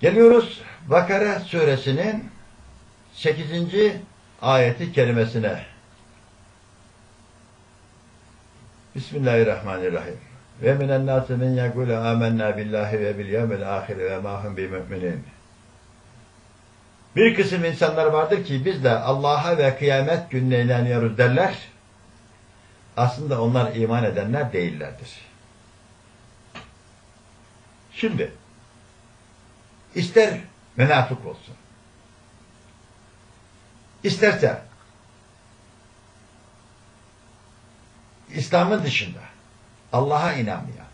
Geliyoruz Bakara suresinin 8. ayeti kerimesine. Bismillahirrahmanirrahim. Ve minen nâsi men yekûle âmennâ billahi ve bil yevmil âhir ve mâ hum bimü'minin. Bir kısım insanlar vardır ki biz de Allah'a ve kıyamet gününe inanıyoruz derler. Aslında onlar iman edenler değillerdir. Şimdi ister münafık olsun, isterse İslam'ın dışında Allah'a inanmayan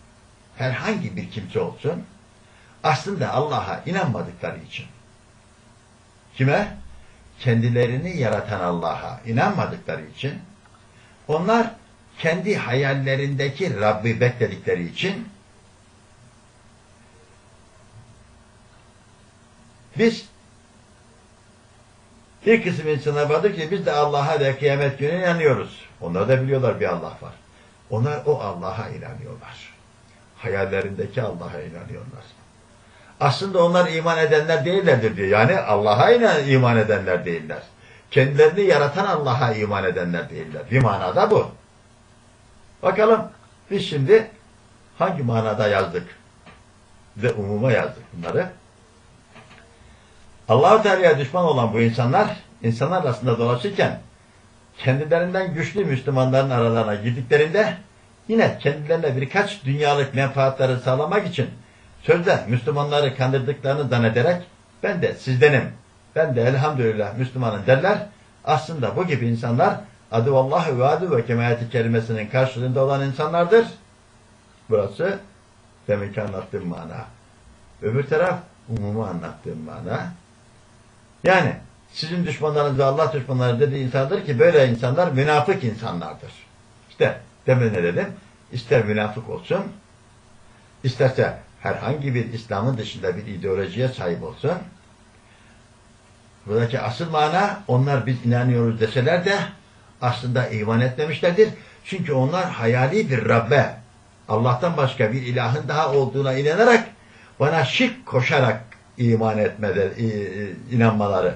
herhangi bir kimse olsun aslında Allah'a inanmadıkları için. Kime? Kendilerini yaratan Allah'a inanmadıkları için. Onlar kendi hayallerindeki Rabbi bekledikleri için biz bir kısım insana vardır ki biz de Allah'a ve kıyamet gününe inanıyoruz. Onlar da biliyorlar bir Allah var. Onlar o Allah'a inanıyorlar. Hayallerindeki Allah'a inanıyorlar. Aslında onlar iman edenler değillerdir diyor. Yani Allah'a iman edenler değiller. Kendilerini yaratan Allah'a iman edenler değiller. Bir manada bu. Bakalım biz şimdi hangi manada yazdık ve umuma yazdık bunları. Allah-u Teala'ya düşman olan bu insanlar, insanlar arasında dolaşırken kendilerinden güçlü Müslümanların aralarına girdiklerinde yine kendilerine birkaç dünyalık menfaatları sağlamak için sözde Müslümanları kandırdıklarını zannederek ben de sizdenim, ben de elhamdülillah Müslümanım derler. Aslında bu gibi insanlar adı Allahu ve adı ve kemayeti kelimesinin karşılığında olan insanlardır. Burası deminki anlattığım mana. Öbür taraf umumu anlattığım mana. Yani sizin düşmanlarınız ve Allah düşmanları dediği insandır ki böyle insanlar münafık insanlardır. İşte demin ne dedim? İster münafık olsun, isterse herhangi bir İslam'ın dışında bir ideolojiye sahip olsun. Buradaki asıl mana onlar biz inanıyoruz deseler de aslında iman etmemişlerdir. Çünkü onlar hayali bir Rabbe, Allah'tan başka bir ilahın daha olduğuna inanarak bana şirk koşarak iman etmeleri, inanmaları.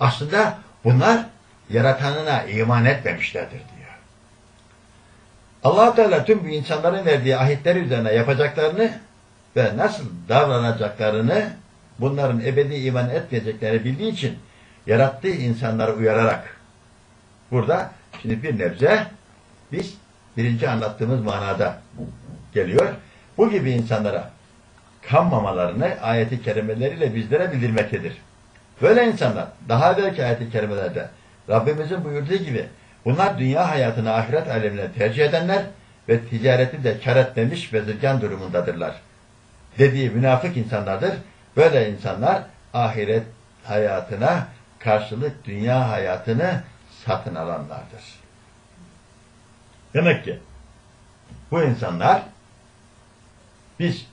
Aslında bunlar yaratanına iman etmemişlerdir diyor. allah Teala tüm bu insanların verdiği ahitler üzerine yapacaklarını ve nasıl davranacaklarını bunların ebedi iman etmeyeceklerini bildiği için yarattığı insanları uyararak burada şimdi bir nebze biz birinci anlattığımız manada geliyor. Bu gibi insanlara kanmamalarını ayeti kerimeleriyle bizlere bildirmektedir. Böyle insanlar daha evvelki ayeti kerimelerde Rabbimizin buyurduğu gibi bunlar dünya hayatını ahiret alemine tercih edenler ve ticareti de kar etmemiş bezirgan durumundadırlar. Dediği münafık insanlardır. Böyle insanlar ahiret hayatına karşılık dünya hayatını satın alanlardır. Demek ki bu insanlar biz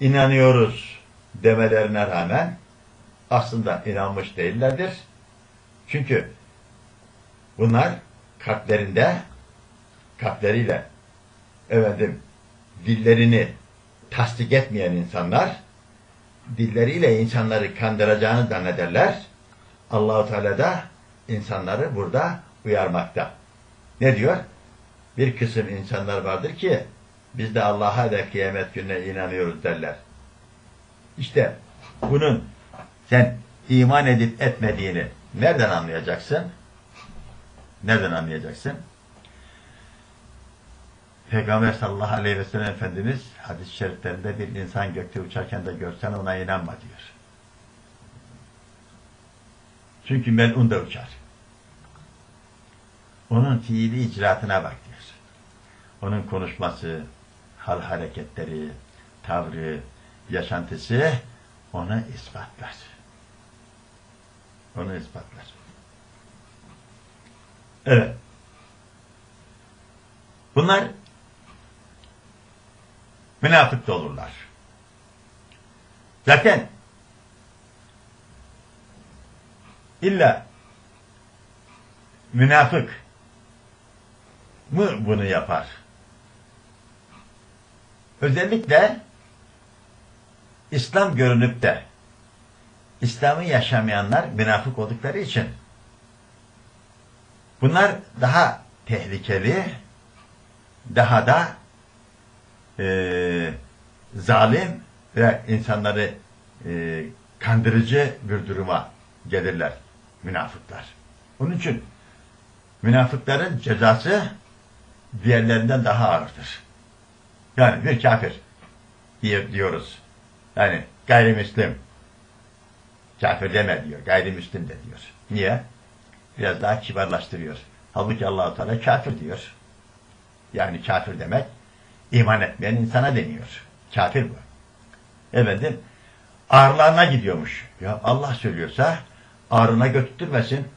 inanıyoruz demelerine rağmen aslında inanmış değillerdir. Çünkü bunlar kalplerinde kalpleriyle efendim dillerini tasdik etmeyen insanlar dilleriyle insanları kandıracağını zannederler. Allahu Teala da insanları burada uyarmakta. Ne diyor? Bir kısım insanlar vardır ki biz de Allah'a ve kıyamet gününe inanıyoruz derler. İşte bunun sen iman edip etmediğini nereden anlayacaksın? Nereden anlayacaksın? Peygamber sallallahu aleyhi ve sellem Efendimiz hadis-i şeriflerinde bir insan gökte uçarken de görsen ona inanma diyor. Çünkü melun da uçar. Onun fiili icraatına bak diyor. Onun konuşması, hal hareketleri, tavrı, yaşantısı onu ispatlar. Onu ispatlar. Evet. Bunlar münafık da olurlar. Zaten illa münafık mı bunu yapar? Özellikle İslam görünüp de İslam'ı yaşamayanlar münafık oldukları için bunlar daha tehlikeli, daha da eee, zalim ve insanları eee, kandırıcı bir duruma gelirler münafıklar. Onun için münafıkların cezası diğerlerinden daha ağırdır. Yani bir kafir diye diyoruz. Yani gayrimüslim. Kafir deme diyor. Gayrimüslim de diyor. Niye? Biraz daha kibarlaştırıyor. Halbuki allah Teala kafir diyor. Yani kafir demek iman etmeyen insana deniyor. Kafir bu. Efendim ağırlarına gidiyormuş. Ya Allah söylüyorsa ağrına götürmesin.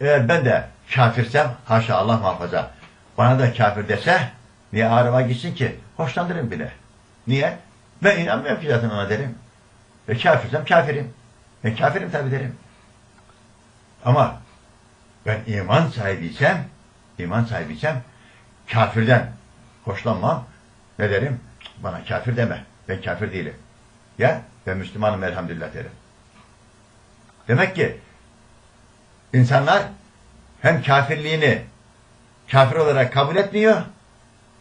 Eğer ben de kafirsem haşa Allah muhafaza bana da kafir dese niye ağrıma gitsin ki? Hoşlandırın bile. Niye? Ben inanmıyorum ki zaten ona derim. E kafirsem kafirim. E kafirim tabi derim. Ama ben iman sahibiysem, iman sahibiysem kafirden hoşlanmam. Ne derim? Bana kafir deme. Ben kafir değilim. Ya ben Müslümanım elhamdülillah derim. Demek ki insanlar hem kafirliğini kafir olarak kabul etmiyor.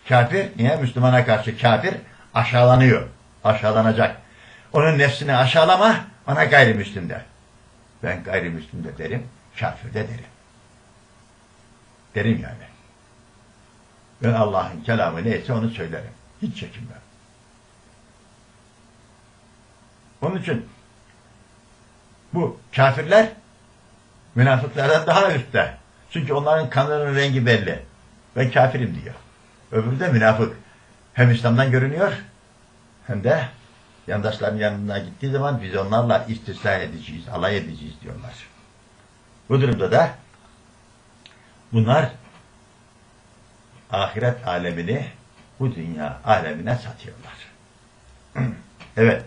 Kafir, niye? Müslümana karşı kafir aşağılanıyor. Aşağılanacak. Onun nefsini aşağılama, ona gayrimüslim der. Ben gayrimüslim de derim, kafir de derim. Derim yani. Ben Allah'ın kelamı neyse onu söylerim. Hiç çekinmem. Onun için bu kafirler münafıklardan daha üstte. Çünkü onların kanının rengi belli. Ben kafirim diyor. Öbürü de münafık. Hem İslam'dan görünüyor hem de yandaşların yanına gittiği zaman biz onlarla istisna edeceğiz, alay edeceğiz diyorlar. Bu durumda da bunlar ahiret alemini bu dünya alemine satıyorlar. evet.